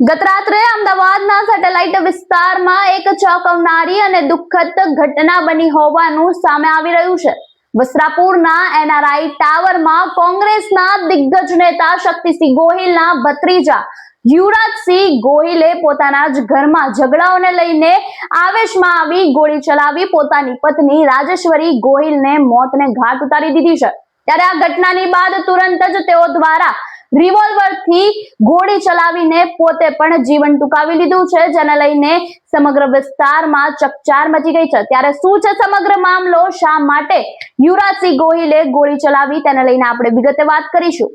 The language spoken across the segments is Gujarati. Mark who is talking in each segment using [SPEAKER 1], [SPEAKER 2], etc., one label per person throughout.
[SPEAKER 1] ગત રાત્રે અમદાવાદના સેટેલાઇટ વિસ્તારમાં એક ચોંકાવનારી અને દુઃખદ ઘટના બની હોવાનું સામે આવી રહ્યું છે. વસ્ત્રાપુરના એનઆરઆઈ ટાવરમાં કોંગ્રેસના દિગ્ગજ નેતા શક્તિસિંહ ગોહિલના ભત્રીજા યુવરાજસિંહ ગોહિલે પોતાના જ ઘરમાં ઝઘડાઓને લઈને આવેશમાં આવી ગોળી ચલાવી પોતાની પત્ની રાજેશ્વરી ગોહિલને મોતને ઘાટ ઉતારી દીધી છે. ત્યારે આ ઘટનાની બાદ તુરંત જ તેઓ દ્વારા રિવોલ્વરથી ગોળી ચલાવીને પોતે પણ જીવન ટૂંકાવી લીધું છે, જેને લઈને સમગ્ર વિસ્તારમાં ચકચાર મચી ગઈ છે. ત્યારે શું છે સમગ્ર મામલો? શા માટે યુવરાજસિંહ ગોહિલે ગોળી ચલાવી? તેને લઈને આપણે વિગતે વાત કરીશું.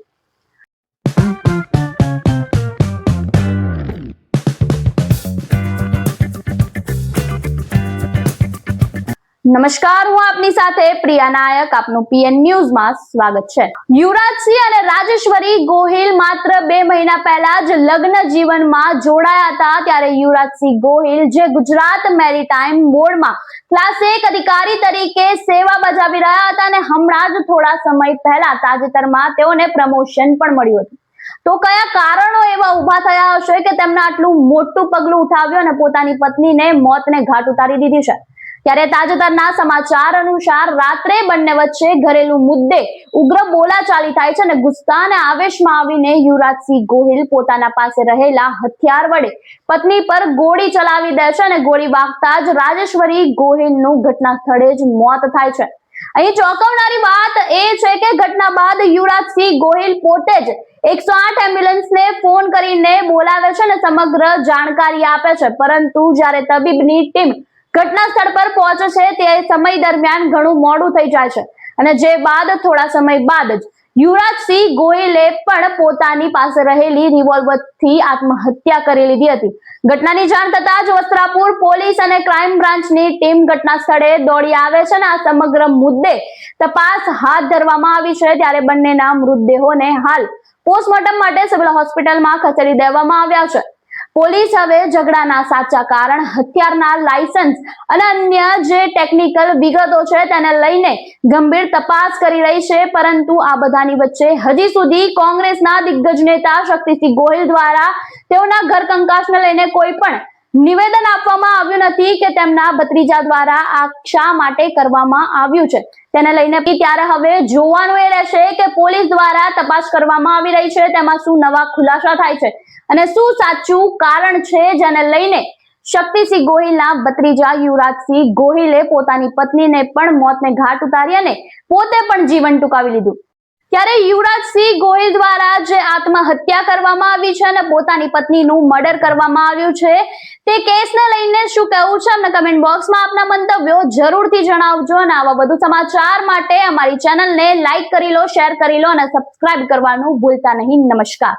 [SPEAKER 1] નમસ્કાર, હું આપની સાથે પ્રિયા નાયક. આપનું પીએન ન્યૂઝમાં સ્વાગત છે. યુવરાજસિંહ અને રાજેશ્વરી ગોહિલ માત્ર બે મહિના પહેલા જ લગ્ન જીવનમાં જોડાયા હતા, ત્યારે યુવરાજસિંહ ગોહિલ જે ગુજરાત મેરીટાઈમ બોર્ડમાં ક્લાસ એક અધિકારી તરીકે સેવા બજાવી રહ્યા હતા અને હમણાં જ થોડા સમય પહેલા તાજેતરમાં તેઓને પ્રમોશન પણ મળ્યું હતું. તો કયા કારણો એવા ઊભા થયા હશે કે તેમણે આટલું મોટું પગલું ઉઠાવ્યું અને પોતાની પત્નીને મોતને ઘાટ ઉતારી દીધી છે? ત્યારે તાજેતરના સમાચાર અનુસાર રાત્રે બંને વચ્ચે ઘરેલુ મુદ્દે ઉગ્ર બોલાચાલી થાય છે અને ગુસ્સા અને આવેશમાં આવીને યુવરાજસિંહ ગોહિલ પોતાના પાસે રહેલા હથિયાર વડે પત્ની પર ગોળી ચલાવી દે છે અને ગોળી વાગતા જ રાજેશ્વરી ગોહિલનું ઘટના સ્થળે જ મોત થાય છે. અહીં ચોંકાવનારી વાત એ છે કે ઘટના બાદ યુવરાજસિંહ ગોહિલ પોતે જ એકસો આઠ એમ્બ્યુલન્સને ફોન કરીને બોલાવે છે અને સમગ્ર જાણકારી આપે છે. પરંતુ જ્યારે તબીબની ટીમ ઘટના સ્થળ પર પહોંચે છે તે સમય દરમિયાન ઘણું મોડું થઈ જાય છે. અને જે બાદ થોડા સમય બાદ જ યુવરાજસિંહ ગોયલે પણ પોતાની પાસે રહેલી રિવોલ્વરથી આત્મહત્યા કરી લીધી હતી. ઘટનાની જાણ થતા જ વસ્ત્રાપુર પોલીસ અને ક્રાઇમ બ્રાન્ચની ટીમ ઘટના સ્થળે દોડી આવે છે અને આ સમગ્ર મુદ્દે તપાસ હાથ ધરવામાં આવી છે. ત્યારે બંનેના મૃતદેહોને હાલ પોસ્ટમોર્ટમ માટે સિવિલ હોસ્પિટલમાં ખસેડી દેવામાં આવ્યા છે. પોલીસ હવે ઝઘડાના સાચા કારણ, હથિયારના લાયસન્સ અને અન્ય જે ટેકનિકલ વિગતો છે તેને લઈને ગંભીર તપાસ કરી રહી છે. પરંતુ આ બધાની વચ્ચે હજી સુધી કોંગ્રેસના દિગ્ગજ નેતા શક્તિસિંહ ગોહિલ દ્વારા તેઓના ઘર કંકાસને લઈને કોઈ પણ નિવેદન આપવામાં આવ્યું નથી કે તેમના ભત્રીજા દ્વારા આ શા માટે કરવામાં આવ્યું છે. તેને લઈને ત્યારે હવે જોવાનું એ રહેશે કે પોલીસ દ્વારા તપાસ કરવામાં આવી રહી છે. તેમાં શું નવા ખુલાસા થાય છે અને શું સાચું કારણ છે જેને લઈને શક્તિસિંહ ગોહિલના ભત્રીજા યુવરાજસિંહ ગોહિલે પોતાની પત્નીને પણ મોતને ઘાટ ઉતારી અને પોતે પણ જીવન ટૂંકાવી લીધું. ત્યારે યુવરાજસિંહ ગોહિલ દ્વારા જે આત્મહત્યા કરવામાં આવી છે અને પોતાની પત્નીનું મર્ડર કરવામાં આવ્યું છે, તે કેસને લઈને શું કહેવું છે? અમને કમેન્ટ બોક્સમાં આપના મંતવ્યો જરૂરથી જણાવજો અને આવા વધુ સમાચાર માટે અમારી ચેનલને લાઈક કરી લો શેર કરી લો અને સબસ્ક્રાઇબ કરવાનું ભૂલતા નહીં. નમસ્કાર.